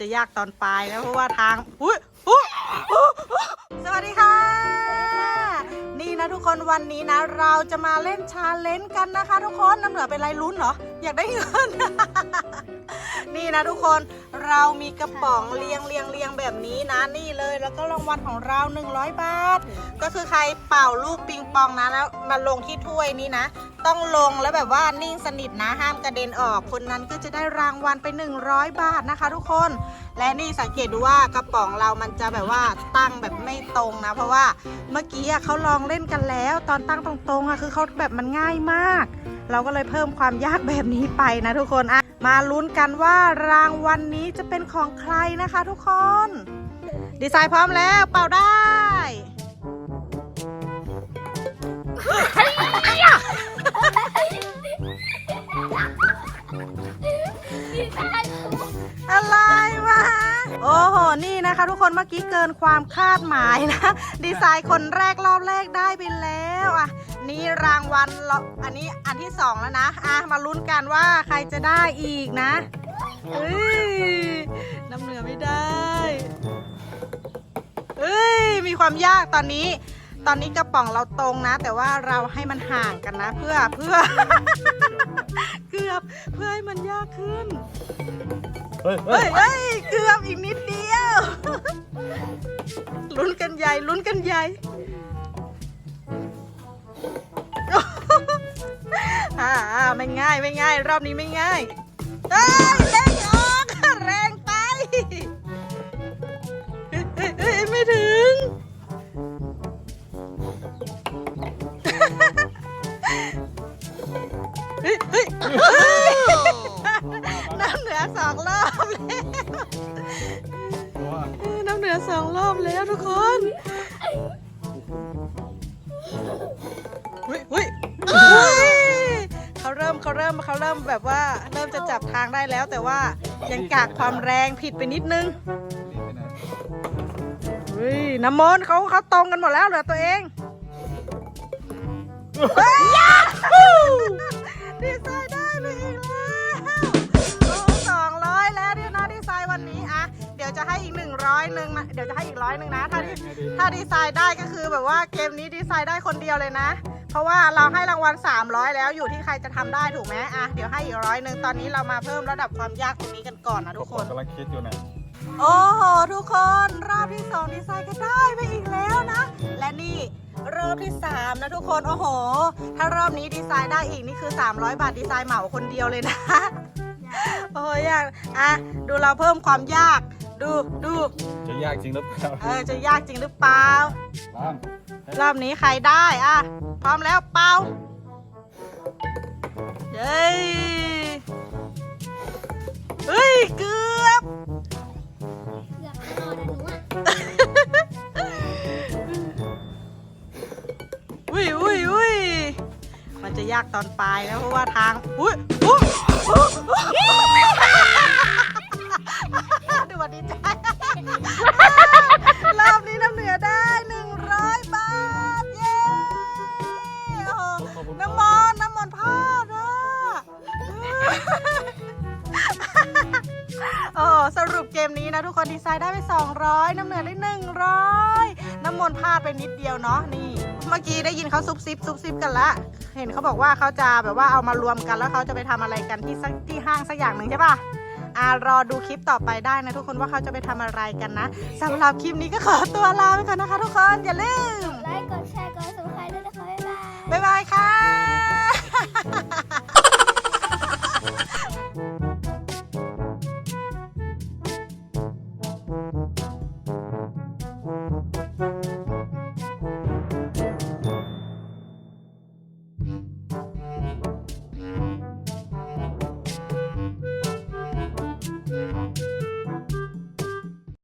จะยากตอนปลายนะเพราะว่าทางอุ้ยอุ๊ยอุ๊ยอุ๊ยสวัสดีค่ะ นี่นะทุกคนวันนี้นะ เราจะมาเล่นชาเลนจ์กันนะคะ ทุกคนน้ำเหนือเป็นไรลุ้นเหรอ อยากได้เงิน นี่นะทุกคนเรามีกระป๋องเรียงเรียงเรียงแบบนี้นะนี่เลยแล้วก็รางวัลของเรา 100 บาท ก็คือใครเป่าลูกปิงปองนะแล้วมาลงที่ถ้วยนี้นะ ต้องลงแล้วแบบว่านิ่งสนิทนะห้ามกระเด็นออก คนนั้นก็จะได้รางวัลไป 100 บาทนะคะ ทุกคน และนี่สังเกตดูว่ากระป๋องเรามันจะแบบว่าตั้งแบบไม่ตรงนะ เพราะว่าเมื่อกี้เขาลองเล่นกันแล้ว ตอนตั้งตรงๆอะคือเขาแบบมันง่ายมาก เราก็เลยเพิ่มความยากแบบนี้ไปนะทุกคนอะมาลุ้นกันว่ารางวัลนนี้จะเป็นของใครนะคะทุกคน ดีไซน์พร้อมแล้วเป่าได้ โอ้โหนี่นะคะ ทุกคนเมื่อกี้เกินความคาดหมายนะ ดีไซน์คนแรกรอบแรกได้ไปแล้วอะนี่รางวัลเราอันนี้อันที่สองแล้วนะอะมาลุ้นกันว่าใครจะได้อีกนะเอ้ยน้ำเหนือไม่ได้เอ้ยมีความยากตอนนี้ ตอนนี้กระป๋องเราตรงนะ แต่ว่าเราให้มันห่างกันนะ เพื่อเพื่อ เกือบเพื่อให้มันยากขึ้นเฮ้ยเฮ้เฮ้ยยเฮ้ยเกือบอีกนิดเดียว ลุ้นกันใหญ่ ลุ้นกันใหญ่ อ่าไม่ง่ายไม่ง่าย รอบนี้ไม่ง่ายเฮ้ยเล่งออกแรงไปเฮ้ยเฮ้ยเฮ้ยไม่ถึง เฮ้ยเฮ้ย ออน้ำเหนือสองรอบแล้วทุกคนเฮ้ยเฮ้ยเฮ้ยเขาเริ่มเขาเริ่มเขาเริ่มแบบว่าเริ่มจะจับทางได้แล้วแต่ว่ายังกากความแรงผิดไปนิดนึงเฮ้ยน้ำมนต์เขาเขาตรงกันหมดแล้วเหลือตัวเอง ดี๋ยวจะให้อีกหนึ่งร้อยหนึ่งนะเดี๋ยวจะให้อีกร้อยหนึ่งนะ ถ้าดีถ้าดีไซน์ได้ก็คือแบบว่าเกมนี้ดีไซน์ได้คนเดียวเลยนะ เพราะว่าเราให้รางวัล 300 แล้วอยู่ที่ใครจะทำได้ถูกไหมอะเดี๋ยวให้อีกร้อยหนึ่งตอนนี้เรามาเพิ่มระดับความยากตรงนี้กันก่อนนะทุกคนกำลังคิดอยู่นะโอ้โหทุกคนรอบที่สองดีไซน์ก็ได้ไปอีกแล้วนะ และนี่รอบที่สามนะทุกคน โอ้โห ถ้ารอบนี้ดีไซน์ได้อีกนี่คือ 300 บาทดีไซน์เหมาคนเดียวเลยนะ โอ้ยยากอะ ดูเราเพิ่มความยาก ดูดู จะยากจริงหรือเปล่าเออจะยากจริงหรือเปล่าบ้างรอบนี้ใครได้อะ พร้อมแล้วเป่าเย้ยเฮ้ย เกือบ เกือบตลอดอะหนูอะอุ้ยอุ้ยอุ้ยมันจะยากตอนปลายนะเพราะว่าทาง อุ้ยอุ้ยอุ๊ยดู วันดีใจรอบนี้น้ำเหนือได้หนึ่งร้อยบาท เย้โอ้โหน้ำมนต์น้ำมนต์พลาดอะโอ้สรุปเกมนี้นะทุกคนดีไซน์ได้ไป 200 น้ำเหนือได้ 100 น้ำมนต์พลาดไปนิดเดียวเนาะนี่ เมื่อกี้ได้ยินเขาซุบซิบซุบซิบกันละ เห็นเขาบอกว่าเขาจะแบบว่าเอามารวมกันแล้วเขาจะไปทำอะไรกันที่สักที่ห้างสักอย่างหนึ่งใช่ปะ อ่ารอดูคลิปต่อไปได้นะทุกคนว่าเขาจะไปทำอะไรกันนะสำหรับคลิปนี้ก็ขอตัวลาไปก่อนนะคะทุกคนอย่าลืม ไลค์กด